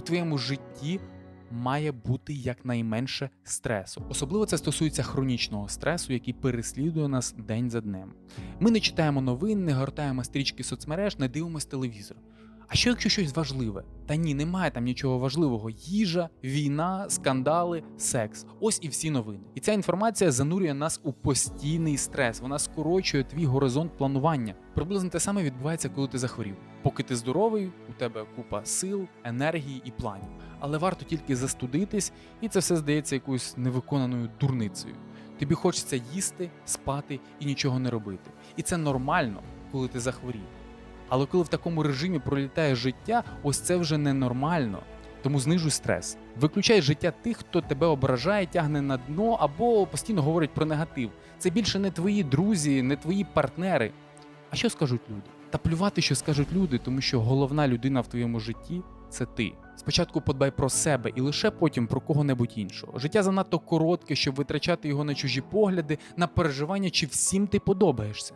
У твоєму житті має бути якнайменше стресу. Особливо це стосується хронічного стресу, який переслідує нас день за днем. Ми не читаємо новин, не гортаємо стрічки соцмереж, не дивимося телевізор. А що якщо щось важливе? Та ні, немає там нічого важливого. Їжа, війна, скандали, секс. Ось і всі новини. І ця інформація занурює нас у постійний стрес. Вона скорочує твій горизонт планування. Приблизно те саме відбувається, коли ти захворів. Поки ти здоровий, у тебе купа сил, енергії і планів. Але варто тільки застудитись, і це все здається якоюсь невиконаною дурницею. Тобі хочеться їсти, спати і нічого не робити. І це нормально, коли ти захворів. Але коли в такому режимі пролітає життя, ось це вже ненормально. Тому знижуй стрес. Виключай життя тих, хто тебе ображає, тягне на дно або постійно говорить про негатив. Це більше не твої друзі, не твої партнери. А що скажуть люди? Та плювати, що скажуть люди, тому що головна людина в твоєму житті це ти. Спочатку подбай про себе і лише потім про кого-небудь іншого. Життя занадто коротке, щоб витрачати його на чужі погляди, на переживання, чи всім ти подобаєшся.